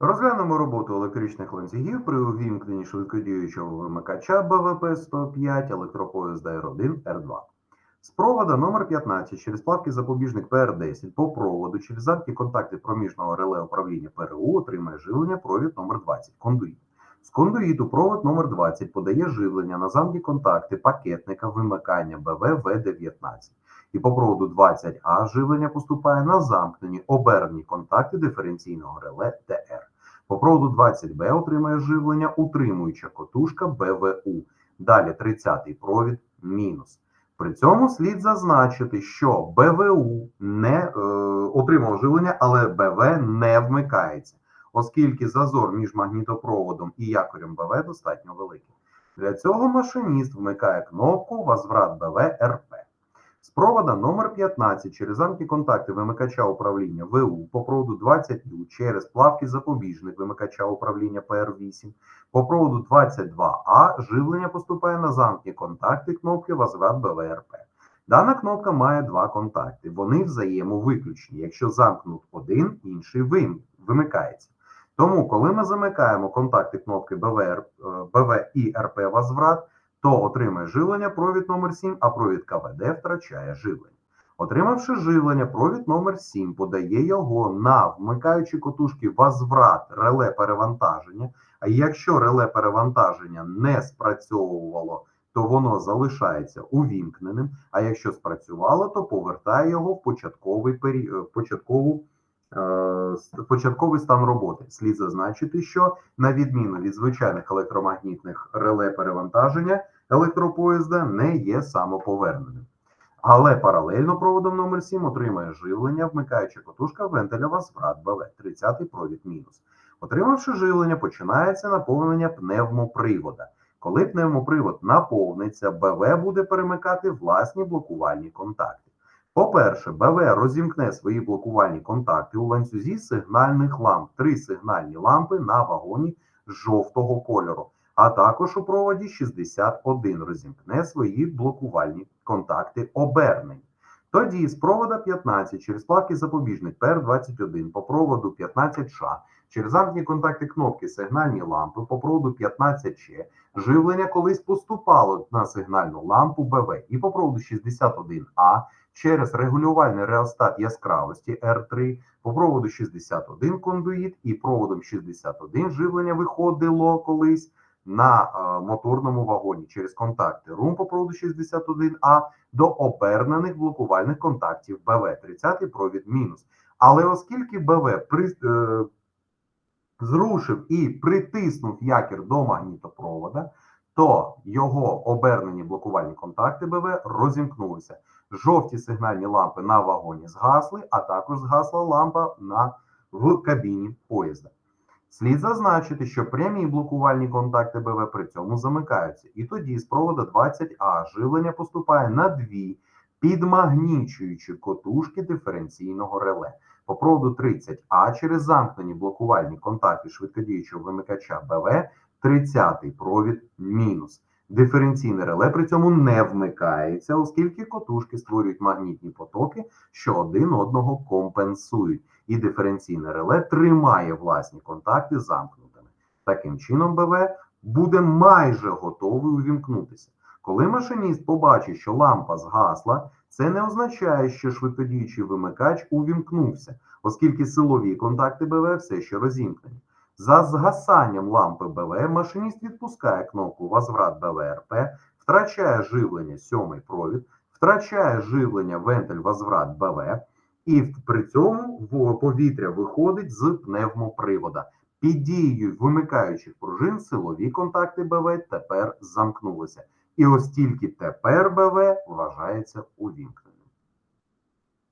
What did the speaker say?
Розглянемо роботу електричних ланцюгів при увімкненні швидкодіючого вимикача БВП 105 електропоїзда R1 R2. З провода номер 15 через плавки запобіжник PR10 по проводу через замки контакти проміжного реле управління ПРУ отримає живлення провід номер 20 кондуїт. З кондуїту провод номер 20 подає живлення на замки контакти пакетника вимикання БВ В19. І по проводу 20А живлення поступає на замкнені обернені контакти диференційного реле ТР. По проводу 20Б отримає живлення утримуюча котушка БВУ. Далі 30-й провід мінус. При цьому слід зазначити, що БВУ не е, отримав живлення, але БВ не вмикається, оскільки зазор між магнітопроводом і якорем БВ достатньо великий. Для цього машиніст вмикає кнопку Возврат БВ РП. З провода номер 15 через замки контакти вимикача управління ВУ по проводу 20У через плавки запобіжник вимикача управління ПР8 по проводу 22А живлення поступає на замки контакти кнопки Возврат БВРП. Дана кнопка має два контакти. Вони взаємовиключні. Якщо замкнут один, інший вим- вимикається. Тому, коли ми замикаємо контакти кнопки БВР, е, БВ і РП Возврат, то отримає живлення провід номер 7, а провід КВД втрачає живлення. Отримавши живлення, провід номер 7 подає його на вмикаючі котушки возврат реле перевантаження. А якщо реле перевантаження не спрацьовувало, то воно залишається увімкненим. А якщо спрацювало, то повертає його в початковий пері... е, початкову. е, Початковий стан роботи слід зазначити, що на відміну від звичайних електромагнітних реле перевантаження, електропоїзда не є самоповерненим. Але паралельно проводом номер 7 отримає живлення, вмикаючи котушка вентиля возврат БВ, 30-й провід мінус. Отримавши живлення, починається наповнення пневмопривода. Коли пневмопривод наповниться, БВ буде перемикати власні блокувальні контакти. По-перше, БВ розімкне свої блокувальні контакти у ланцюзі сигнальних ламп, три сигнальні лампи на вагоні жовтого кольору а також у проводі 61 розімкне свої блокувальні контакти обернень. Тоді з провода 15 через плавки запобіжник PR21 по проводу 15Ш через замкні контакти кнопки сигнальні лампи по проводу 15Ч живлення колись поступало на сигнальну лампу БВ і по проводу 61А через регулювальний реостат яскравості R3 по проводу 61 кондуїт і проводом 61 живлення виходило колись на е, моторному вагоні через контакти рум по проводу 61А до обернених блокувальних контактів БВ 30 провід мінус. Але оскільки БВ при, е, зрушив і притиснув якір до магнітопровода, то його обернені блокувальні контакти БВ розімкнулися. Жовті сигнальні лампи на вагоні згасли, а також згасла лампа на, в кабіні поїзда. Слід зазначити, що прямі блокувальні контакти БВ при цьому замикаються, і тоді з провода 20А живлення поступає на дві підмагнічуючі котушки диференційного реле. По проводу 30А через замкнені блокувальні контакти швидкодіючого вимикача БВ 30-й провід мінус. Диференційне реле при цьому не вмикається, оскільки котушки створюють магнітні потоки, що один одного компенсують і диференційне реле тримає власні контакти замкнутими. Таким чином, БВ буде майже готовий увімкнутися. Коли машиніст побачить, що лампа згасла, це не означає, що швидкодіючий вимикач увімкнувся, оскільки силові контакти БВ все ще розімкнені. За згасанням лампи БВ машиніст відпускає кнопку Возврат БВРП, втрачає живлення сьомий провід, втрачає живлення вентиль Возврат БВ, і при цьому повітря виходить з пневмопривода. Під дією вимикаючих пружин силові контакти БВ тепер замкнулися. І ось тільки тепер БВ вважається увімкненим.